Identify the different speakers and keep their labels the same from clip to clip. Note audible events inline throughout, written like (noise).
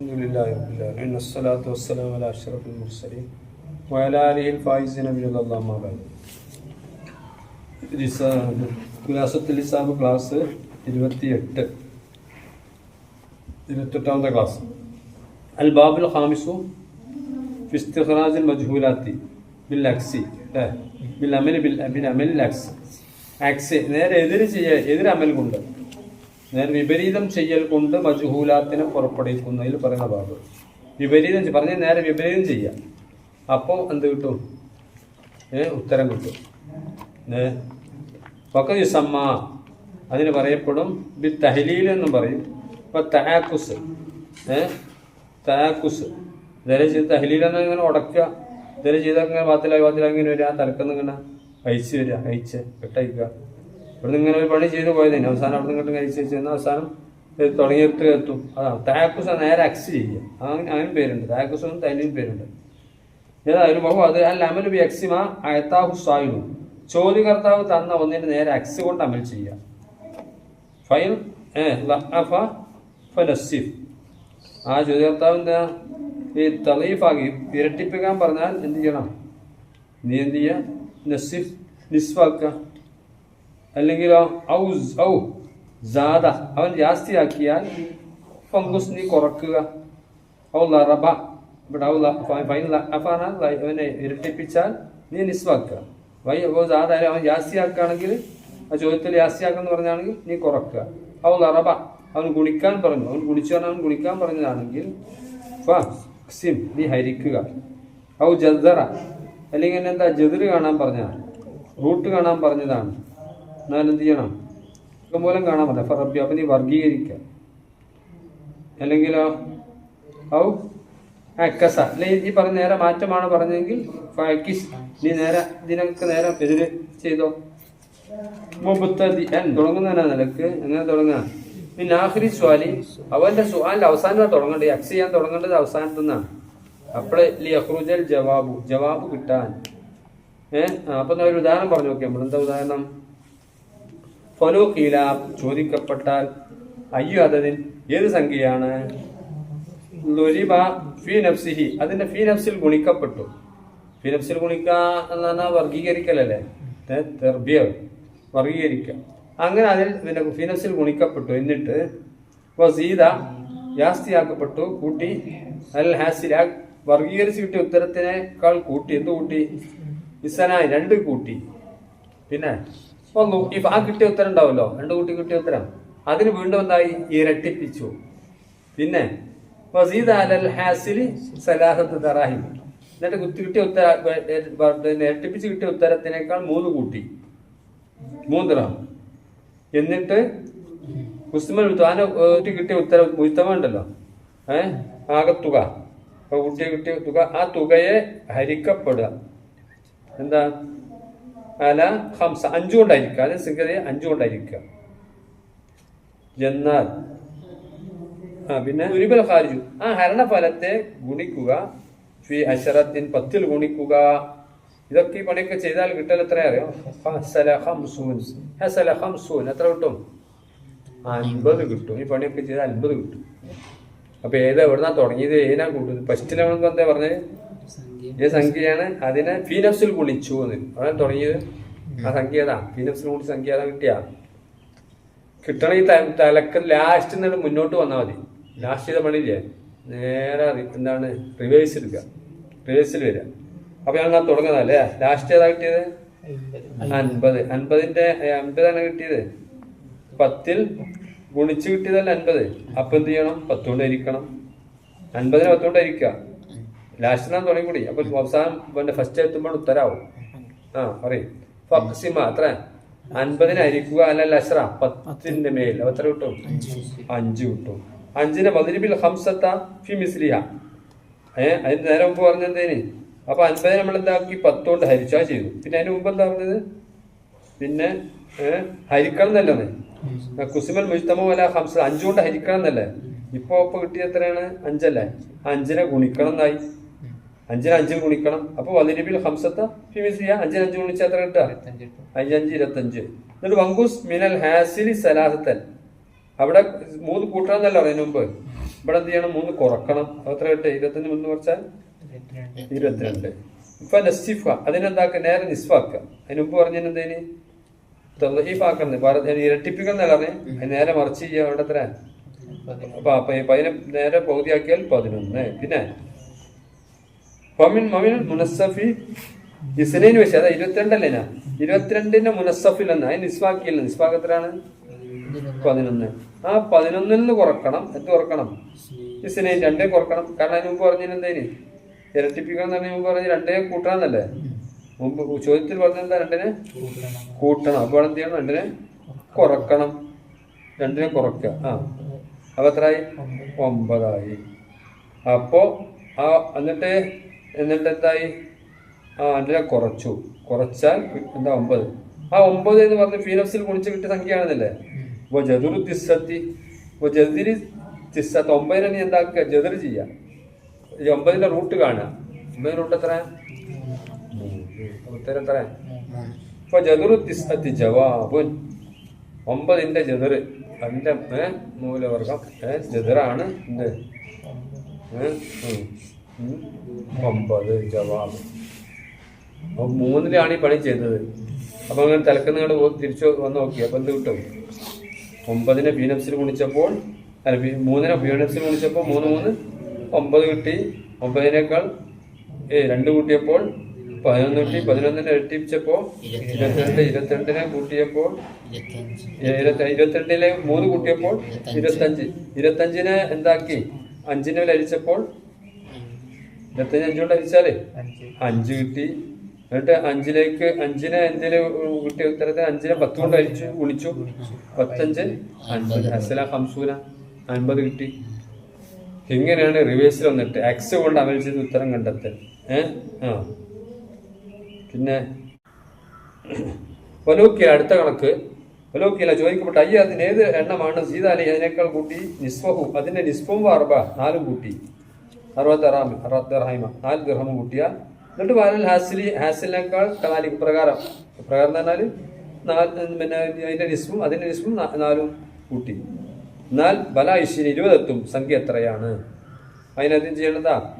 Speaker 1: الحمد لله رب العالمين الصلاة والسلام على أشرف المرسلين وعلى آله الفائزين برضا الله ما بعد ക്ലാസത്തിൽ ലിസാബ് class ഇരുപത്തിയെട്ട് ഇരുപത്തെട്ടാമത്തെ class അൽ ബാബുൽ ഖാമിസു ഫിസ്തിഖറാജുൽ മജ്ഹൂലാത്തി ബിൽ അക്സി അല്ലേ ബിൽ അമൽ ബിൽ ബിൽ അമൽ അക്സ് അക്സ് നേരെ എതിര് ചെയ്യ എതിര് അമൽ കൊണ്ട് നേരെ വിപരീതം ചെയ്യൽ കൊണ്ട് മജുഹൂലാത്തിനെ പുറപ്പെടുവിക്കുന്നതിൽ പറയുന്ന ഭാഗം വിപരീതം പറഞ്ഞ നേരെ വിപരീതം ചെയ്യാം. അപ്പോൾ എന്ത് കിട്ടും? ഏ ഉത്തരം കിട്ടും. ഏ സമ്മ. അതിന് പറയപ്പെടും ബി തഹലീൽ എന്നും പറയും. ഇപ്പം തഹാക്കുസ്. ഏ തഹാക്കുസ്. ഇതേ ചെയ്ത് തഹലീൽ ഇങ്ങനെ ഉടക്കുക. ഇതേ ചെയ്താൽ ഇങ്ങനെ വാത്തിലായി വാത്തിലായി ഇങ്ങനെ വരിക തലക്കെന്ന് ഇങ്ങനെ അയച്ച് വരിക അയച്ച് കെട്ടയക്കുക ഇവിടുന്ന് ഇങ്ങനെ ഒരു പണി ചെയ്തു പോയതിന് അവസാനം അവിടെ നിന്ന് കഴിച്ച് വെച്ച് അവസാനം തുടങ്ങിയിട്ട് എത്തും. അതാണ് താക്കുസ നേരെ അക്സ് ചെയ്യുക. അങ്ങനെ പേരുണ്ട്. താക്കുസും തൈലിയും പേരുണ്ട്. ഏതായാലും ബഹു അത് അല്ല അമൽ ബി അക്സിമ അയത്താഹു സായുന്നു ചോദ്യകർത്താവ് തന്ന ഒന്നിന് നേരെ അക്സ് കൊണ്ട് അമൽ ചെയ്യുക. ഫൈൽ ഫനസ്സിഫ്. ആ ചോദ്യകർത്താവ് എന്താ? ഈ തലീഫാക്കി ഇരട്ടിപ്പിക്കാൻ പറഞ്ഞാൽ എന്ത് ചെയ്യണം? നീ എന്ത് ചെയ്യുക? നസിഫ് നിസ്വാക്കുക അല്ലെങ്കിലോ ഔസ് ഔ ജാദ അവൻ ജാസ്തിയാക്കിയാൽ ഫംഗുസ് നീ കുറക്കുക. ഔ ലറബ ഇവിടെ ഔ ഫൈൻ ലഅഫാന ലൈ- അവനെ ഇരട്ടിപ്പിച്ചാൽ നീ നിസ്വാക്കുക. വൈ ഔ ജാദ അവൻ ജാസ്തിയാക്കുകയാണെങ്കിൽ ആ ചോദ്യത്തിൽ ജാസ്തിയാക്കെന്ന് പറഞ്ഞാണെങ്കിൽ നീ കുറക്കുക. ഔ ലറബ അവൻ ഗുണിക്കാൻ പറഞ്ഞു. അവൻ ഗുണിച്ചു പറഞ്ഞാൽ അവൻ ഗുണിക്കാൻ പറഞ്ഞതാണെങ്കിൽ ഫിം നീ ഹരിക്കുക. ഔ ജദ്ദറ അല്ലെങ്കിൽ എന്താ ജതിർ കാണാൻ പറഞ്ഞതാണ് റൂട്ട് കാണാൻ പറഞ്ഞതാണ്. എന്നാൽ എന്ത് ചെയ്യണം മൂലം കാണാൻ പറ്റില്ല ഫറബി അപ്പം നീ വർഗീകരിക്കുക അല്ലെങ്കിലോ ഔ അക്കസ അല്ലെ ഈ പറഞ്ഞ നേരെ മാറ്റമാണ് പറഞ്ഞെങ്കിൽ നീ നേരെ ഇതിനൊക്കെ നേരെ എതിര് ചെയ്തോ? മുബത്തതി അൻ തുടങ്ങുന്നതിനാ നിലയ്ക്ക്? എങ്ങനെ തുടങ്ങുക? പിന്നെ ആഹ്രി സ്വാലി. അവന്റെ സ്വാലിന്റെ അവസാനം തുടങ്ങേണ്ടത് അക്സ് ചെയ്യാൻ തുടങ്ങേണ്ടത് അവസാനത്തു നിന്നാണ് അപ്പോഴേ ലി അഹ്റുജൽ ജവാബു. ജവാബ് കിട്ടാൻ. ഏഹ് അപ്പൊ ഒരു ഉദാഹരണം പറഞ്ഞു നോക്കിയാൽ നമ്മൾ എന്താ ഉദാഹരണം? ഫലോ കീല ചോദിക്കപ്പെട്ടാൽ അയ്യോ അതതിൽ ഏത് സംഖ്യയാണ്? ലുരിബ അതിന്റെ ഫി നഫ്സിൽ ഗുണിക്കപ്പെട്ടു. ഫി നഫ്സിൽ ഗുണിക്ക വർഗീകരിക്കലല്ലേ തെർബിയ വർഗീകരിക്കുക അങ്ങനെ അതിൽ പിന്നെ ഫി നഫ്സിൽ ഗുണിക്കപ്പെട്ടു. എന്നിട്ട് വസീദ ജാസ്തിയാക്കപ്പെട്ടു. കൂട്ടി അൽ ഹാസില. വർഗീകരിച്ച് കിട്ടിയ ഉത്തരത്തിനേക്കാൾ കൂട്ടി. എന്ത് കൂട്ടി? ഇസനായി രണ്ട് കൂട്ടി. പിന്നെ ഒന്ന് ഈ ആ കിട്ടിയ ഉത്തരം ഉണ്ടാവല്ലോ രണ്ട് കുട്ടി കിട്ടിയ ഉത്തരം. അതിന് വീണ്ടും എന്തായി? ഇരട്ടിപ്പിച്ചു. പിന്നെ അലൽ എന്നിട്ട് കുത്തി കിട്ടിയ ഉത്തര ഇരട്ടിപ്പിച്ച് കിട്ടിയ ഉത്തരത്തിനേക്കാൾ മൂന്ന് കൂട്ടി. മൂന്ന് എന്നിട്ട് മുസ്ലിം താന കിട്ടിയ ഉത്തരം ഉത്തമ ഉണ്ടല്ലോ. ഏഹ് ആകെ തുക. കുട്ടി കിട്ടിയ തുക. ആ തുകയെ ഹരിക്കപ്പെടുക. എന്താ? അല ഹംസ അഞ്ചുകൊണ്ടായിരിക്കുക അല്ലെ സിംഗതി അഞ്ചുകൊണ്ടായിരിക്കുക അഞ്ചു എന്നാൽ ആ പിന്നെ ദുരിബൽ ഖാരിജു. ആ ഹരണഫലത്തെ ഗുണിക്കുക ഫി അശറത്തിൻ പത്തിൽ ഗുണിക്കുക. ഇതൊക്കെ ഈ പണിയൊക്കെ ചെയ്താൽ കിട്ടൽ എത്ര അറിയോ? എത്ര കിട്ടും? അൻപത് കിട്ടും. ഈ പണിയൊക്കെ ചെയ്താൽ അൻപത് കിട്ടും. അപ്പൊ ഏതാ എവിടുന്നാ തുടങ്ങിയത്? ഏതിനാ കൂട്ടുന്നത്? ഫസ്റ്റ് നമ്മൾ എന്താ പറഞ്ഞത്? ഈ സംഖ്യയാണ് അതിനെ ഫീനഫ്സിൽ ഗുണിച്ചു എന്ന്. അവിടെ തുടങ്ങിയത്. ആ സംഖ്യ ഏതാ? ഗുണിച്ച സംഖ്യ ഏതാ കിട്ടിയ? കിട്ടണമെങ്കിൽ തലക്ക് ലാസ്റ്റ് നിന്ന് മുന്നോട്ട് വന്നാൽ മതി. ലാസ്റ്റ് ചെയ്ത പണിയില്ലേ? നേരെ എന്താണ്? റിവേഴ്സ് എടുക്കുക. റിവേഴ്സിൽ വരിക. അപ്പൊ ഞങ്ങൾ തുടങ്ങുന്നതല്ലേ? ലാസ്റ്റ് ഏതാ കിട്ടിയത്? അൻപത്. അൻപതിന്റെ അൻപതാണ് കിട്ടിയത്. പത്തിൽ ഗുണിച്ച് കിട്ടിയതല്ല അൻപത്. അപ്പൊ എന്ത് ചെയ്യണം? പത്തുകൊണ്ട് ഇരിക്കണം അൻപതിന് പത്തുകൊണ്ട് ഇരിക്കുക ലാസ്റ്റ് നാം തുടങ്ങിക്കൂടി. അപ്പൊ അവസാനം പിന്നെ ഫസ്റ്റ് എത്തുമ്പോൾ ഉത്തരാവും. ആ പറയും. അത്ര അൻപതിന് അരിക്കുക അല്ല അശ്ര പത്തിന്റെ മേൽ എത്ര കിട്ടും? അഞ്ച് കിട്ടും. അഞ്ചിന് മതിരിബിൽ ഹംസത്ത ഫി മിസ്ലിയ ഏ അതിന് നേരെ മുമ്പ് പറഞ്ഞെന്തേന്? അപ്പൊ അൻപത് നമ്മൾ എന്താക്കി? പത്തുകൊണ്ട് ഹരിച്ചാ ചെയ്തു. പിന്നെ അതിന് മുമ്പ് എന്താ പറഞ്ഞത്? പിന്നെ ഏഹ് ഹരിക്കണം എന്നല്ലേ കുസുമൽ മുജ്തമോ അല്ല ഹംസ. അഞ്ചുകൊണ്ട് ഹരിക്കണം എന്നല്ലേ? ഇപ്പൊ ഇപ്പൊ കിട്ടിയ എത്രയാണ്? അഞ്ചല്ലേ? അഞ്ചിനെ ഗുണിക്കണം എന്നായി. അഞ്ചിന് അഞ്ച് ഗുണിക്കണം. അപ്പൊ വതിരിബിൽ ഹംസത്ത ഫിമിസിയ അഞ്ചിന് അഞ്ച് ഗുണിച്ച എത്ര കിട്ടുക? അഞ്ചഞ്ച് ഇരുപത്തഞ്ച്. എന്നിട്ട് വങ്കൂസ് മിനൽ ഹാസിലി സലാഹത്തൻ. അവിടെ മൂന്ന് കൂട്ടണം എന്നല്ല അതിന് മുമ്പ്? ഇവിടെ എന്ത് ചെയ്യണം? മൂന്ന് കുറക്കണം. എത്ര കിട്ടുക? ഇരുപത്തഞ്ച് മൂന്ന് കുറച്ചാൽ ഇരുപത്തിരണ്ട്. ഇപ്പൊ നസ്റ്റിഫ അതിനെന്താക്കുക നേരെ നിസ്ഫാക്കുക. അതിന് മുമ്പ് പറഞ്ഞതിന് എന്തേനി ഭാരതം ഇരട്ടിപ്പിക്കൽ അതിന് നേരെ മറിച്ച് ചെയ്യുക അവിടെ എത്ര? അപ്പൊ അപ്പൊ നേരെ പകുതിയാക്കിയാൽ പതിനൊന്ന്. പിന്നെ ഫമിൻ മമിൻ മുനസ്സഫി. ഇസ്നൈന് വെച്ച് അതാ ഇരുപത്തിരണ്ടല്ലേ ഞാൻ? ഇരുപത്തിരണ്ടിന്റെ മുനസ്സഫിൽ എന്ന് അതിന് നിസ്വാക്കിയില്ല നിസ്വാക്ക് നിസ്വാക്കത്തിലാണ് പതിനൊന്ന്. ആ പതിനൊന്നിൽ നിന്ന് കുറക്കണം. എന്ത് കുറക്കണം? ഇസ്നൈൻ രണ്ടേ കുറക്കണം. കാരണം അതിന് മുമ്പ് പറഞ്ഞതിന് എന്തേന്? ഇരട്ടിപ്പിക്കണം എന്ന് പറഞ്ഞ മുമ്പ് പറഞ്ഞ് രണ്ടേ കൂട്ടണമെന്നല്ലേ മുമ്പ് ചോദ്യത്തിൽ പറഞ്ഞെന്താ രണ്ടിനെ? കൂട്ടണം. അപ്പോൾ എന്ത് ചെയ്യണം? രണ്ടിനെ കുറക്കണം. രണ്ടിനെ കുറക്കുക. ആ. അപ്പൊ എത്രയായി? ഒമ്പതായി. അപ്പോ ആ എന്നിട്ട് എന്നിട്ട് എന്തായി ആ അതിനെ കുറച്ചു. കുറച്ചാൽ എന്താ ഒമ്പത്? ആ ഒമ്പത് എന്ന് പറഞ്ഞ് ഫീനഫ്സിൽ കുണിച്ച് കിട്ടിയ സംഖ്യയാണെന്നല്ലേ? അപ്പോൾ ജതുറു തിസ്സത്തി അപ്പോൾ ജതിരി തിസ്സത്ത് ഒമ്പതിനെ നീ എന്താക്കുക? ജതിർ ചെയ്യാം. ഈ ഒമ്പതിന്റെ റൂട്ട് കാണുക. ഒമ്പതിന്റെ റൂട്ട് എത്ര? ഉത്തരം എത്ര? അപ്പൊ ജതുറു തിസ്സത്തി ജവാബുൻ. ഒമ്പതിന്റെ ജതിർ അതിന്റെ മൂലവർഗം ജതിറാണ് എന്ത് ഒമ്പത് ജവാബ്. അപ്പൊ മൂന്നിലാണ് ഈ പണി ചെയ്തത്. അപ്പൊ അങ്ങനെ തലക്കുന്ന തിരിച്ചു വന്ന് നോക്കി. അപ്പൊ എന്ത് കിട്ടും? ഒമ്പതിനെ ബീനപ്സിൽ ഗുണിച്ചപ്പോൾ അല്ല മൂന്നിനെ ബീനപ്സിൽ ഗുണിച്ചപ്പോൾ മൂന്ന് മൂന്ന് ഒമ്പത് കിട്ടി. ഒമ്പതിനേക്കാൾ ഏ രണ്ട് കൂട്ടിയപ്പോൾ പതിനൊന്ന് കിട്ടി. പതിനൊന്നിനെ ഇരട്ടിപ്പിച്ചപ്പോ ഇരുപത്തിരണ്ട് ഇരുപത്തിരണ്ടിനെ കൂട്ടിയപ്പോൾ ഇരുപത്തി- ഇരുപത്തിരണ്ടിലെ മൂന്ന് കൂട്ടിയപ്പോൾ ഇരുപത്തഞ്ച്. ഇരുപത്തഞ്ചിനെ എന്താക്കി? അഞ്ചിനെ അരിച്ചപ്പോൾ ഇരുപത്തഞ്ച് അഞ്ചുകൊണ്ട് അരിച്ചാലേ അഞ്ച്. കിട്ടി. എന്നിട്ട് അഞ്ചിലേക്ക് അഞ്ചിനെ എന്തിന് കിട്ടിയ ഉത്തരത്തെ അഞ്ചിനെ പത്ത് കൊണ്ട് അഴിച്ചു ഗുണിച്ചു. പത്തഞ്ച് അൻപത്. അസല ഹംസൂന. അൻപത് കിട്ടി. ഇങ്ങനെയാണ് റിവേഴ്സിൽ വന്നിട്ട് എക്സ് കൊണ്ട് അമൽ ചെയ്ത് ഉത്തരം കണ്ടെത്തൽ. ഏഹ് ആ. പിന്നെ (clears throat) ഒലോക്കിയ അടുത്ത കണക്ക്. ഒലോക്കിയല്ല ചോദിക്കപ്പെട്ട അയ്യ അതിന് ഏത് എണ്ണമാണ് സീതാലി അതിനേക്കാൾ കൂട്ടി? നിസ്വഹു അതിന്റെ നിസ്വം വാർബ നാലും കൂട്ടി. അറുപത് അറാമി അറുപത് റഹൈമ നാല് ദിർഹം കൂട്ടിയാൽ എന്നിട്ട് വാനൽ ഹാസിലി ഹാസിലിനേക്കാൾ കലാലിക്ക് പ്രകാരം. പ്രകാരം എന്ന് പറഞ്ഞാൽ നാല് പിന്നെ അതിന്റെ നിസ്ഫും അതിന്റെ നാ- നാലും കൂട്ടി. എന്നാൽ ബല ഇഷിന് ഇരുപതെത്തും സംഖ്യ എത്രയാണ്? അതിനധികം ചെയ്യേണ്ടതാ?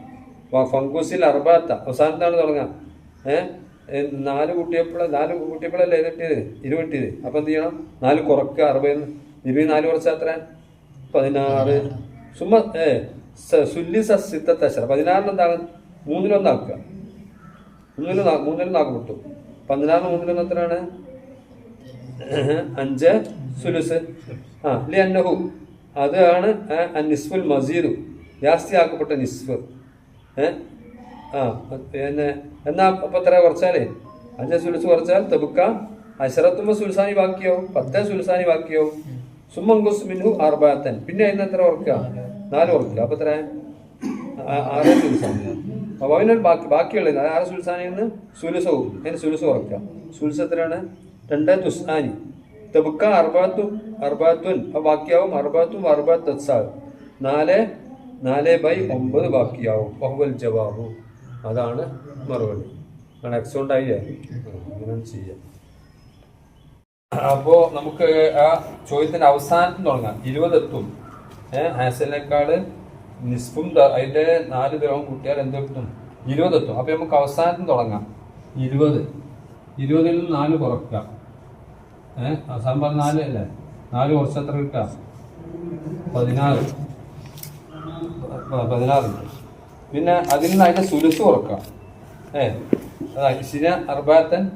Speaker 1: ഫങ്കൂസിൽ അറുപത്ത അവസാനത്താണ് തുടങ്ങാം. ഏഹ് നാല് കൂട്ടിയപ്പോൾ നാല് കൂട്ടിയപ്പോഴല്ലേ ഇത് കിട്ടിയത് ഇരുപത് കിട്ടിയത് എന്ത് ചെയ്യണം? നാല് കുറക്കുക അറുപത് ഇരുപത്തിനാല് കുറച്ചാൽ എത്ര പതിനാറ്. സുമ ഏ സുല്ലി സിത്തത്തശ്ര പതിനാറിന് എന്താണ്? മൂന്നിലൊന്നാക്കുക മൂന്നിൽ മൂന്നിൽ നാക്ക് കിട്ടും പതിനാറ് മൂന്നിലൊന്ന് എത്രയാണ്? അഞ്ച് സുലുസ്. ആ ലി അന്നഹു. അതാണ് നിസ്ഫുൽ മസീദു. ജാസ്തി ആക്കപ്പെട്ട നിസ്ഫ്. ആ പിന്നെ എന്നാ അപ്പൊ എത്ര കുറച്ചാലേ? അഞ്ച് സുലുസ് കുറച്ചാൽ തെബുക്ക. അശ്രത്തുമ്പ സുൽസാനി ബാക്കിയോ പത്ത് സുൽസാനി ബാക്കിയോ സുമങ്കുസ് മിൻഹു അർബാത്തൻ. പിന്നെ അതിന് എത്ര ഓർക്കുക നാല് ഓർക്കുക അപ്പൊ എത്ര ആറ് അപ്പൊ അവന് ബാക്കി ബാക്കിയുള്ള ആറ് സുൽസാനിൽ നിന്ന് സുലുസവും അതിന് സുലുസ ഓർക്കുക. സുൽസത്തിലാണ് രണ്ട് തുസ്താനി തെബുക്ക അർബാത്തു അർബാത്തുൻ. അപ്പൊ ബാക്കിയാവും അർബാത്തും അർബാത്ത് തത്സാവ് നാല് നാല് ബൈ ഒമ്പത് ബാക്കിയാവും. ബഹുവൽ ജവാബു. അതാണ് മറുപടി. ആയില്ലേ അങ്ങനെ ചെയ്യാം. അപ്പോ നമുക്ക് ആ ചോദ്യത്തിന്റെ അവസാനം തുടങ്ങാം. ഇരുപതെത്തും. ഏഹ് ഹാസലിനേക്കാൾ നിസ്ഫും അതിന്റെ നാല് ദ്രവം കൂട്ടിയാൽ എന്ത് കിട്ടും? ഇരുപത് എത്തും അപ്പൊ നമുക്ക് അവസാനത്തിന് തുടങ്ങാം. ഇരുപത്. ഇരുപതിൽ നിന്ന് നാല് കുറക്കുക. ഏഹ് അവസാനം പറഞ്ഞ നാല് അല്ലേ? നാല് കുറച്ച് എത്ര കിട്ടുക? പതിനാറ്. പതിനാറ്. പിന്നെ അതിൽ നിന്ന് അതിന്റെ സുലുസ് കുറക്കുക. ഏഹ് അതാ ഇഷിന അർബാത്തൻ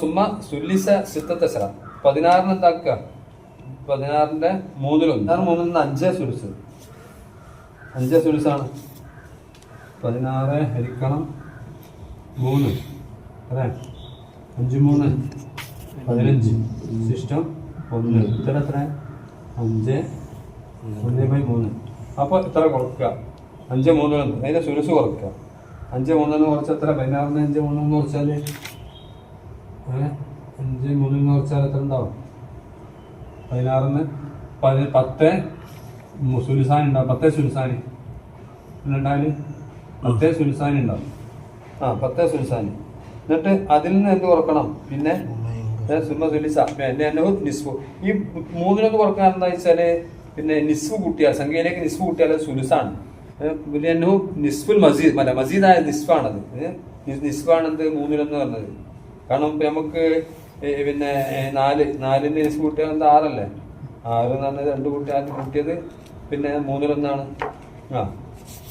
Speaker 1: സുമ്മ സുല്ലിസ സിത്തത്തസറ പതിനാറിന് എന്താക്കുക? പതിനാറിന്റെ മൂന്നിലൊന്ന്. പതിനാറ് മൂന്നിൽ നിന്ന് അഞ്ചേ സുലുസ് അഞ്ചേ സുലുസാണ് പതിനാറ് ഹരിക്കണം മൂന്ന്. അല്ലേ? അഞ്ച് മൂന്ന്. പതിനഞ്ച്. ശിഷ്ടം ഒന്ന്. ഇത്ര എത്ര അഞ്ച്. ഒന്ന് ബൈ മൂന്ന്. അപ്പോൾ ഇത്ര കുറക്കുക അഞ്ച് മൂന്ന് ഒന്ന് അതിന്റെ സുരസ് കുറക്കുക അഞ്ച് നിന്ന് കുറച്ച് എത്ര? പതിനാറിന് അഞ്ച് മൂന്നെന്ന് കുറച്ചാൽ ഏഹ് അഞ്ച് നിന്ന് കുറച്ചാൽ എത്ര ഉണ്ടാവും? പതിനാറിന് പതി പത്ത് സുൽസാൻ ഉണ്ടാവും. പത്തേ സുൽസാനി എന്നിട്ടാൽ പത്തേ സുൽസാനി ഉണ്ടാവും. ആ പത്തേ സുൽസാനി എന്നിട്ട് അതിൽ നിന്ന് എന്ത് കുറക്കണം? പിന്നെ നിസ്ഫു. ഈ മൂന്നിനൊന്ന് കുറയ്ക്കാൻ എന്താ വെച്ചാൽ പിന്നെ നിസ്ഫ് കൂട്ടിയാൽ സംഖ്യയിലേക്ക് നിസ്ഫ് കൂട്ടിയാൽ സുലുസാണ് പിന്നെ നിസ്ഫുൽ മസീദ് അല്ല മസീദായ നിസ്ഫാണത്. നിസ്ഫാണെന്ത് മൂന്നിലൊന്ന് പറഞ്ഞത്. കാരണം നമുക്ക് പിന്നെ നാല് നാലിന് നിസ്ഫ് കുട്ടികൾ എന്താ ആറല്ലേ? ആറ് പറഞ്ഞത് രണ്ട് കുട്ടികൾ കൂട്ടിയത് പിന്നെ മൂന്നിലൊന്നാണ്. ആ.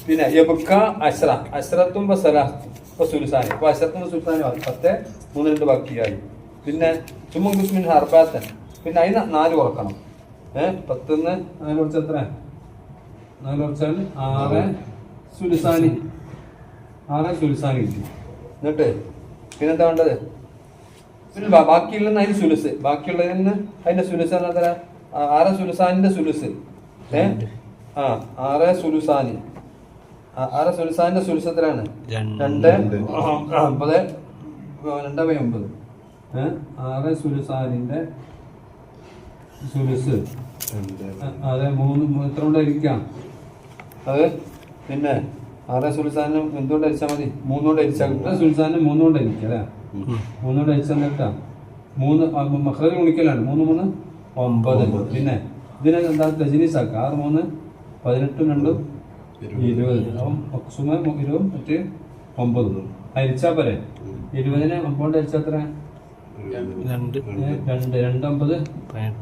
Speaker 1: പിന്നെ യബുക്ക അശ്ര. അശ്രത്തും സലാത്തും ഇപ്പൊ സുലുസാനി. അപ്പൊ അശ്രത്തും സുൽത്താനി പത്ത് മൂന്ന് രണ്ട് ബാക്കിയായി. പിന്നെ ചുമ്മ കുസ്മിൻ ഹർബാത്തൻ പിന്നെ അതിന് നാല് കുറക്കണം ഏഹ് പത്തുനിന്ന് നാല് കുറച്ച് എത്ര? നാല് കുറച്ചാൽ ആറ് സുൽസാനി ആറ് സുൽസാനി എന്നിട്ട് പിന്നെന്താ വേണ്ടത്? പിന്നെ ബാ- ബാക്കിയുള്ള അതിന് സുലുസ്. ബാക്കിയുള്ളതിന് അതിന്റെ സുലുസ് എന്ന് പറഞ്ഞാൽ ആറ് സുലുസാനിന്റെ സുലുസ്. ഏ? ആ ആറ് സുലുസാനി. ആറ് സുലുസാനിന്റെ സുലുസത്തിലാണ് എത്രയാണ്?
Speaker 2: രണ്ട്.
Speaker 1: അമ്പത് രണ്ട്. ബൈ ഒമ്പത്. ആറ് സുലുസാനിന്റെ സുലുസ്. അതെ മൂന്ന് എത്ര കൊണ്ട് അരിക്കാം അത് പിന്നെ ആറ് സുൽസാനും എന്തുകൊണ്ട് അരിച്ചാൽ മതി? മൂന്നുകൊണ്ട് അരിച്ചാൽ കിട്ടും സുൽസാനും മൂന്നുകൊണ്ട് അരിക്കാം അല്ലേ? മൂന്നുകൊണ്ട് അരിച്ചാൽ കിട്ടാം മൂന്ന് മഹ്റജ് ഗുണിക്കലാണ് മൂന്ന് മൂന്ന് ഒമ്പത്. പിന്നെ ഇതിനെ എന്താ രജനീസ് ആക്കുക ആറ് മൂന്ന് പതിനെട്ടും രണ്ടും ഇരുപത്. അപ്പം മക്സുമ ഇരുപതും മറ്റ് ഒമ്പതും. അരിച്ചാ പോരെ? ഇരുപതിന് ഒമ്പത് അരിച്ചാൽ എത്ര
Speaker 2: രണ്ട്.
Speaker 1: രണ്ട്. രണ്ടൊമ്പത്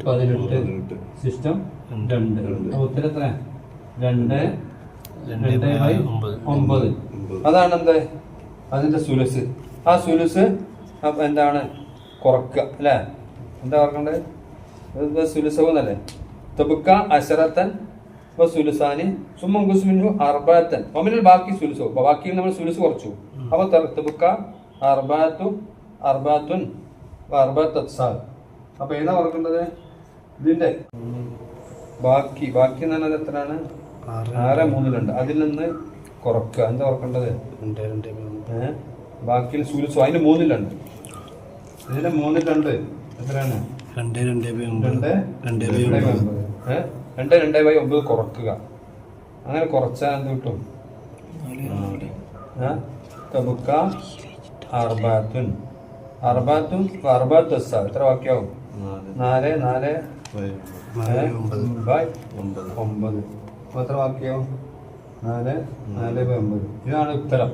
Speaker 2: പതിനെട്ട്.
Speaker 1: സിസ്റ്റം രണ്ട്. അപ്പൊ ഉത്തരം എത്ര രണ്ട്. രണ്ട് ബൈ.
Speaker 2: ഒമ്പത്.
Speaker 1: അതാണ് എന്താ അതിന്റെ സുലുസ് ആ സുലുസ് എന്താണ്? കുറക്കുക അല്ലേ? എന്താ പറഞ്ഞത് സുലുസവെന്നല്ലേ തബുക്ക അശറത്തൻ ഇപ്പൊ സുലുസാനി സുമ്മം കുസ്മിനു അർബാത്തൻ. ഒമിനൽ ബാക്കി സുലുസോ ബാക്കി നമ്മൾ സുലുസ് കുറച്ചു. അപ്പൊ തൊബുക്ക അർബാത്തു അർബാത്തുൻ അർബാത്ത് അത്സാൽ അപ്പൊ ഏതാ കുറക്കേണ്ടത് ഇതിന്റെ ബാക്കി. ബാക്കി എന്ന് പറഞ്ഞത് എത്രയാണ്?
Speaker 2: ആറ്.
Speaker 1: മൂന്നിലുണ്ട് അതിൽ നിന്ന് കുറക്കുക. എന്താ കുറക്കേണ്ടത് ഏഹ് ബാക്കിയിൽ സൂര്യസോ അതിന് മൂന്നിലുണ്ട് ഇതിന് മൂന്നിലുണ്ട് എത്രയാണ്?
Speaker 2: രണ്ട് രണ്ട് ബൈ ഒമ്പത്.
Speaker 1: രണ്ട്?
Speaker 2: രണ്ട്
Speaker 1: രണ്ട്
Speaker 2: ബൈ ഒമ്പത്?
Speaker 1: രണ്ട് രണ്ട് ബൈ കുറക്കുക. അങ്ങനെ കുറച്ചാൽ എന്ത് കിട്ടും? തബുക്ക അർബാത്തുൻ. അർബാത്തുൻ അർബാത്ത് എത്ര വാക്യാവും? നാല്. നാല് ബൈ ഒമ്പത്. എത്ര വാക്യാവും? നാല്. നാല് ബൈ ഒമ്പത്. ഇതാണ് ഉത്തരം.